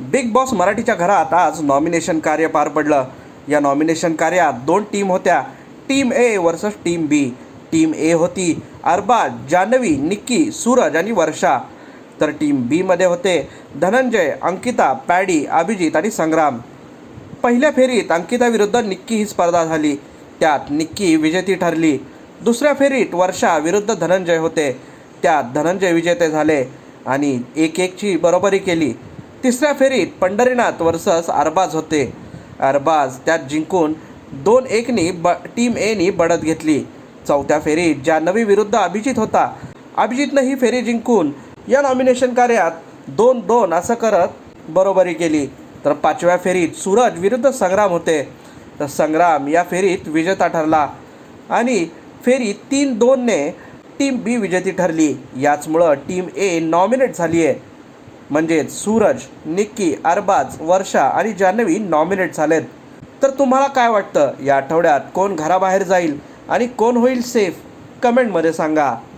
Big boss मराठीच्या घरात आज नॉमिनेशन कार्य पार पडलं. या नॉमिनेशन कार्यात दोन टीम होत्या. Team A versus team B team A होती अरबाज जान्हवी निक्की सूरज आणि वर्षा. तर टीम बीमध्ये होते धनंजय अंकिता पॅडी अभिजित आणि संग्राम. पहिल्या फेरीत अंकिता विरुद्ध निक्की ही स्पर्धा झाली. त्यात निक्की विजेती ठरली. दुसऱ्या फेरीत वर्षा विरुद्ध धनंजय होते. त्यात धनंजय विजेते झाले आणि एक एकची बरोबरी केली. तिसऱ्या फेरीत पंढरीनाथ वर्सस अरबाज होते. अरबाज त्यात जिंकून दोन एकनी ब टीम एनी बढत घेतली. चौथ्या फेरीत जान्हवी विरुद्ध अभिजित होता अभिजितनं ही फेरी जिंकून या नॉमिनेशन कार्यात दोन दोन असं करत बरोबरी केली. तर पाचव्या फेरीत सूरज विरुद्ध संग्राम होते. तर संग्राम या फेरीत विजेता ठरला आणि फेरी तीन दोनने टीम बी विजेती ठरली. याचमुळं टीम ए नॉमिनेट झाली आहे म्हणजेच सूरज निक्की अरबाज वर्षा आणि जान्हवी नॉमिनेट झालेत. तर तुम्हाला काय वाटतं? या आठवड्यात कोण घराबाहेर जाईल आणि कोण होईल सेफ कमेंटमध्ये सांगा.